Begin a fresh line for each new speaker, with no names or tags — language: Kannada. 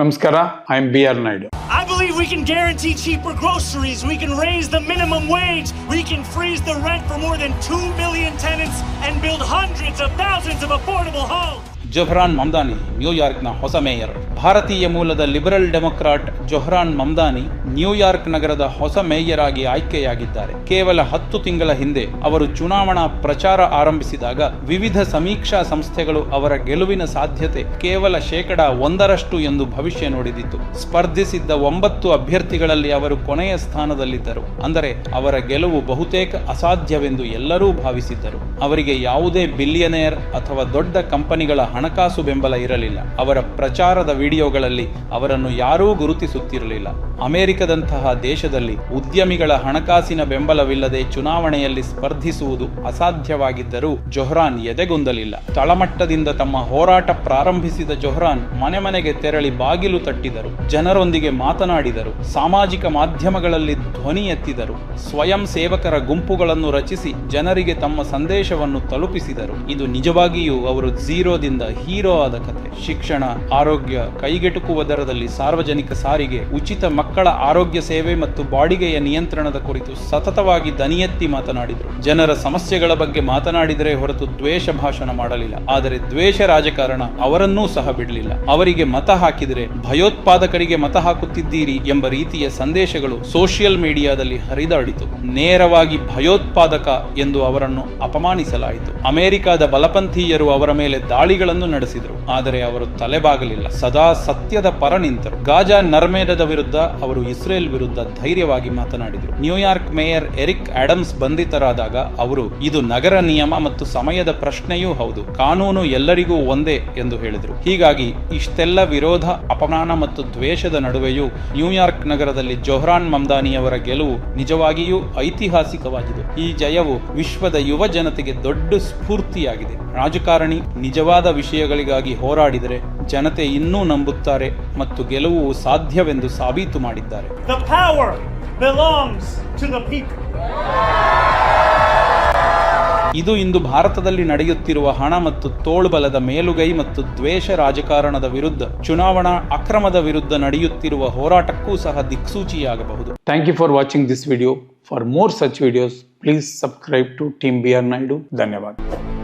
ನಮಸ್ಕಾರ I am B R Naidu
I believe we can guarantee cheaper groceries. We can raise the minimum wage. We can freeze the rent for more than 2 million tenants and build hundreds of thousands of affordable homes.
Zohran Mamdani ನ್ಯೂಯಾರ್ಕ್ನ ಹೊಸ ಮೇಯರ್. ಭಾರತೀಯ ಮೂಲದ liberal democrat Zohran Mamdani New York ನಗರದ ಹೊಸ ಮೇಯರ್ ಆಗಿ ಆಯ್ಕೆಯಾಗಿದ್ದಾರೆ. ಕೇವಲ ಹತ್ತು ತಿಂಗಳ ಹಿಂದೆ ಅವರು ಚುನಾವಣಾ ಪ್ರಚಾರ ಆರಂಭಿಸಿದಾಗ ವಿವಿಧ ಸಮೀಕ್ಷಾ ಸಂಸ್ಥೆಗಳು ಅವರ ಗೆಲುವಿನ ಸಾಧ್ಯತೆ ಕೇವಲ ಶೇಕಡ ಒಂದರಷ್ಟು ಎಂದು ಭವಿಷ್ಯ ನೋಡಿದಿತ್ತು. ಸ್ಪರ್ಧಿಸಿದ್ದ ಒಂಬತ್ತು ಅಭ್ಯರ್ಥಿಗಳಲ್ಲಿ ಅವರು ಕೊನೆಯ ಸ್ಥಾನದಲ್ಲಿದ್ದರು. ಅಂದರೆ ಅವರ ಗೆಲುವು ಬಹುತೇಕ ಅಸಾಧ್ಯವೆಂದು ಎಲ್ಲರೂ ಭಾವಿಸಿದ್ದರು. ಅವರಿಗೆ ಯಾವುದೇ ಬಿಲಿಯನೇರ್ ಅಥವಾ ದೊಡ್ಡ ಕಂಪನಿಗಳ ಹಣಕಾಸು ಬೆಂಬಲ ಇರಲಿಲ್ಲ. ಅವರ ಪ್ರಚಾರದ ವಿಡಿಯೋಗಳಲ್ಲಿ ಅವರನ್ನು ಯಾರೂ ಗುರುತಿಸುತ್ತಿರಲಿಲ್ಲ. ಅಮೆರಿಕದಂತಹ ದೇಶದಲ್ಲಿ ಉದ್ಯಮಿಗಳ ಹಣಕಾಸಿನ ಬೆಂಬಲವಿಲ್ಲದೆ ಚುನಾವಣೆಯಲ್ಲಿ ಸ್ಪರ್ಧಿಸುವುದು ಅಸಾಧ್ಯವಾಗಿದ್ದರೂ ಜೊಹ್ರಾನ್ ಎದೆಗೊಂದಲಿಲ್ಲ. ತಳಮಟ್ಟದಿಂದ ತಮ್ಮ ಹೋರಾಟ ಪ್ರಾರಂಭಿಸಿದ ಜೊಹ್ರಾನ್ ಮನೆ ಮನೆಗೆ ತೆರಳಿ ಬಾಗಿಲು ತಟ್ಟಿದರು. ಜನರೊಂದಿಗೆ ಮಾತನಾಡಿದರು. ಸಾಮಾಜಿಕ ಮಾಧ್ಯಮಗಳಲ್ಲಿ ಧ್ವನಿ ಎತ್ತಿದರು. ಸ್ವಯಂ ಸೇವಕರ ಗುಂಪುಗಳನ್ನು ರಚಿಸಿ ಜನರಿಗೆ ತಮ್ಮ ಸಂದೇಶವನ್ನು ತಲುಪಿಸಿದರು. ಇದು ನಿಜವಾಗಿಯೂ ಅವರು ಝೀರೋದಿಂದ ಹೀರೋ ಆದ ಕಥೆ. ಶಿಕ್ಷಣ, ಆರೋಗ್ಯ, ಕೈಗೆಟುಕುವ ದರದಲ್ಲಿ ಸಾರ್ವಜನಿಕ ಸಾರಿಗೆ, ಉಚಿತ ಮಕ್ಕಳ ಆರೋಗ್ಯ ಸೇವೆ ಮತ್ತು ಬಾಡಿಗೆಯ ನಿಯಂತ್ರಣದ ಕುರಿತು ಸತತವಾಗಿ ದನಿಯೆತ್ತಿ ಮಾತನಾಡಿದರು. ಜನರ ಸಮಸ್ಯೆಗಳ ಬಗ್ಗೆ ಮಾತನಾಡಿದರೆ ಹೊರತು ದ್ವೇಷ ಭಾಷಣ ಮಾಡಲಿಲ್ಲ. ಆದರೆ ದ್ವೇಷ ರಾಜಕಾರಣ ಅವರನ್ನೂ ಸಹ ಬಿಡಲಿಲ್ಲ. ಅವರಿಗೆ ಮತ ಹಾಕಿದರೆ ಭಯೋತ್ಪಾದಕರಿಗೆ ಮತ ಹಾಕುತ್ತಿದ್ದೀರಿ ಎಂಬ ರೀತಿಯ ಸಂದೇಶಗಳು ಸೋಷಿಯಲ್ ಮೀಡಿಯಾದಲ್ಲಿ ಹರಿದಾಡಿತು. ನೇರವಾಗಿ ಭಯೋತ್ಪಾದಕ ಎಂದು ಅವರನ್ನು ಅಪಮಾನಿಸಲಾಯಿತು. ಅಮೆರಿಕದ ಬಲಪಂಥೀಯರು ಅವರ ಮೇಲೆ ದಾಳಿಗಳನ್ನು ನಡೆಸಿದರು. ಆದರೆ ಅವರು ತಲೆಬಾಗಲಿಲ್ಲ. ಸದಾ ಸತ್ಯದ ಪರ ನಿಂತರು. ಗಾಜಾ ನರ್ಮೇದದ ವಿರುದ್ಧ ಅವರು ಇಸ್ರೇಲ್ ವಿರುದ್ಧ ಧೈರ್ಯವಾಗಿ ಮಾತನಾಡಿದರು. New York mayor Eric Adams ಬಂಧಿತರಾದಾಗ ಅವರು, ಇದು ನಗರ ನಿಯಮ ಮತ್ತು ಸಮಯದ ಪ್ರಶ್ನೆಯೂ ಹೌದು. ಕಾನೂನು ಎಲ್ಲರಿಗೂ ಒಂದೇ ಎಂದು ಹೇಳಿದರು. ಹೀಗಾಗಿ ಇಷ್ಟೆಲ್ಲ ವಿರೋಧ, ಅಪಮಾನ ಮತ್ತು ದ್ವೇಷದ ನಡುವೆಯೂ ನ್ಯೂಯಾರ್ಕ್ ನಗರದಲ್ಲಿ ಜೊಹ್ರಾನ್ ಮಮ್ದಾನಿಯವರ ಗೆಲುವು ನಿಜವಾಗಿಯೂ ಐತಿಹಾಸಿಕವಾಗಿದೆ. ಈ ಜಯವು ವಿಶ್ವದ ಯುವ ಜನತೆಗೆ ದೊಡ್ಡ ಸ್ಫೂರ್ತಿಯಾಗಿದೆ. ರಾಜಕಾರಣಿ, ನಿಜವಾದ ವಿಷಯಗಳಿಗಾಗಿ ಹೋರಾಡಿದರೆ ಜನತೆ ಇನ್ನೂ ನಂಬುತ್ತಾರೆ ಮತ್ತು ಗೆಲುವು ಸಾಧ್ಯವೆಂದು ಸಾಬೀತು ಮಾಡಿದ್ದಾರೆ. ಇದು ಇಂದು ಭಾರತದಲ್ಲಿ ನಡೆಯುತ್ತಿರುವ ಹಣ ಮತ್ತು ತೋಳ್ಬಲದ ಮೇಲುಗೈ ಮತ್ತು ದ್ವೇಷ ರಾಜಕಾರಣದ ವಿರುದ್ಧ ಚುನಾವಣಾ ಅಕ್ರಮದ ವಿರುದ್ಧ ನಡೆಯುತ್ತಿರುವ ಹೋರಾಟಕ್ಕೂ ಸಹ ದಿಕ್ಸೂಚಿಯಾಗಬಹುದು.
Thank you for watching this video for more such videos please subscribe to team B R Naidu ಧನ್ಯವಾದ.